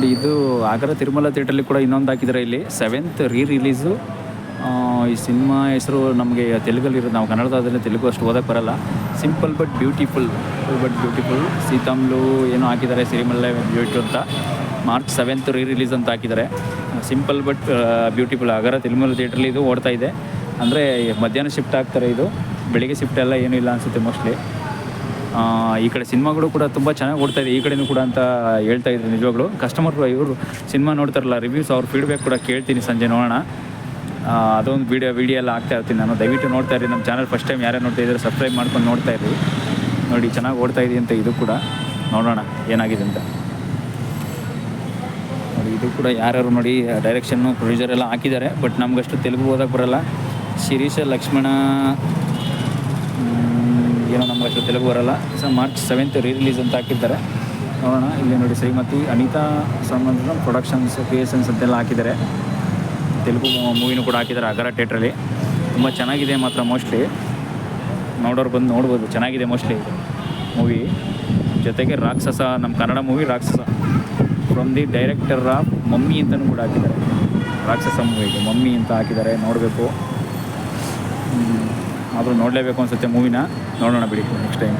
ನೋಡಿ ಇದು ಆಗರ ತಿರುಮಲ ಥಿಯೇಟ್ರಲ್ಲಿ ಕೂಡ ಇನ್ನೊಂದು ಹಾಕಿದ್ದಾರೆ ಇಲ್ಲಿ. ಸೆವೆಂತ್ ರೀ ರಿಲೀಸು ಈ ಸಿನಿಮಾ ಹೆಸರು ನಮಗೆ ತೆಲುಗಲ್ಲಿರೋದು, ನಾವು ಕನ್ನಡದಲ್ಲಿ ತೆಲುಗು ಅಷ್ಟು ಓದಕ್ಕೆ ಬರಲ್ಲ. Simple but beautiful but beautiful ಸೀತಾಮ್ಲು ಏನೋ ಹಾಕಿದ್ದಾರೆ, ಸಿರಿಮಲ್ಲೆ ಬ್ಯೂಟಿ ಅಂತ. ಮಾರ್ಚ್ ಸೆವೆಂತ್ ರೀ ರಿಲೀಸ್ ಅಂತ ಹಾಕಿದ್ದಾರೆ. ಸಿಂಪಲ್ ಬಟ್ ಬ್ಯೂಟಿಫುಲ್ ಆಗರ ತಿರುಮಲ ಥಿಯೇಟ್ರಲ್ಲಿ ಇದು ಓಡ್ತಾ ಇದೆ. ಅಂದರೆ ಮಧ್ಯಾಹ್ನ ಶಿಫ್ಟ್ ಆಗ್ತಾರೆ ಇದು. ಬೆಳಿಗ್ಗೆ ಶಿಫ್ಟ್ ಎಲ್ಲ ಏನೂ ಇಲ್ಲ ಅನಿಸುತ್ತೆ ಮೋಸ್ಟ್ಲಿ ಈ ಕಡೆ ಸಿನಿಮಾಗಳು ಕೂಡ ತುಂಬ ಚೆನ್ನಾಗಿ ಓಡ್ತಾ ಇದೆ. ಈ ಕಡೆಯೂ ಕೂಡ ಅಂತ ಹೇಳ್ತಾ ಇದ್ರು ನಿಜವಾಗ್ಲು. ಕಸ್ಟಮರ್ ಇವರು ಸಿನಿಮಾ ನೋಡ್ತಾರಲ್ಲ ರಿವ್ಯೂಸ್ ಅವ್ರ ಫೀಡ್ಬ್ಯಾಕ್ ಕೂಡ ಕೇಳ್ತೀನಿ ಸಂಜೆ ನೋಡೋಣ. ಅದೊಂದು ವೀಡಿಯೋ ವೀಡಿಯೋ ಎಲ್ಲ ಆಗ್ತಾ ಇರ್ತೀನಿ ನಾನು. ದಯವಿಟ್ಟು ನೋಡ್ತಾ ಇರಿ. ನಮ್ಮ ಚಾನಲ್ ಫಸ್ಟ್ ಟೈಮ್ ಯಾರೇ ನೋಡ್ತಾ ಇದ್ದಾರೆ ಸಬ್ಸ್ಕ್ರೈಬ್ ಮಾಡ್ಕೊಂಡು ನೋಡ್ತಾ ಇರಿ. ನೋಡಿ, ಚೆನ್ನಾಗಿ ಓಡ್ತಾ ಇದೆ ಅಂತ ಇದು ಕೂಡ. ನೋಡೋಣ ಏನಾಗಿದೆ ಅಂತ. ನೋಡಿ, ಇದು ಕೂಡ ಯಾರ್ಯಾರು ನೋಡಿ ಡೈರೆಕ್ಷನ್ನು ಪ್ರೊಡ್ಯೂಸರ್ ಎಲ್ಲ ಹಾಕಿದ್ದಾರೆ. ಬಟ್ ನಮಗಷ್ಟು ತೆಲುಗು ಓದಕ್ಕೆ ಬರೋಲ್ಲ. ಶಿರೀಷ, ಲಕ್ಷ್ಮಣ ನಮ್ಗೆ ತೆಲುಗು ಬರಲ್ಲ. So March seventh re release ಅಂತ ಹಾಕಿದ್ದಾರೆ. ನೋಡೋಣ, ಇಲ್ಲಿ ನೋಡಿ ಶ್ರೀಮತಿ ಅನಿತಾ ಸಂಬಂಧ ಪ್ರೊಡಕ್ಷನ್ಸ್ ಕ್ರಿಯೇಷನ್ಸ್ ಅಂತೆಲ್ಲ ಹಾಕಿದ್ದಾರೆ. ತೆಲುಗು ಮೂವಿನೂ ಕೂಡ ಹಾಕಿದ್ದಾರೆ ಅಗರ ಥಿಯೇಟ್ರಲ್ಲಿ ತುಂಬ ಚೆನ್ನಾಗಿದೆ ಮಾತ್ರ ಮೋಸ್ಟ್ಲಿ ನೋಡೋರು ಬಂದು ನೋಡ್ಬೋದು, ಚೆನ್ನಾಗಿದೆ ಮೋಸ್ಟ್ಲಿ ಮೂವಿ ಜೊತೆಗೆ ರಾಕ್ಷಸ, ನಮ್ಮ Kannada movie Rakshasa. From the director of Mummy ಅಂತಲೂ ಕೂಡ ಹಾಕಿದ್ದಾರೆ. ರಾಕ್ಷಸ ಮೂವಿಗೆ ಮಮ್ಮಿ ಅಂತ ಹಾಕಿದ್ದಾರೆ, ನೋಡಬೇಕು. ಆದರೂ ನೋಡಲೇಬೇಕು ಅನಿಸುತ್ತೆ ಮೂವಿನ. ನೋಡೋಣ ಬಿಡಿ ನೆಕ್ಸ್ಟ್ ಟೈಮ್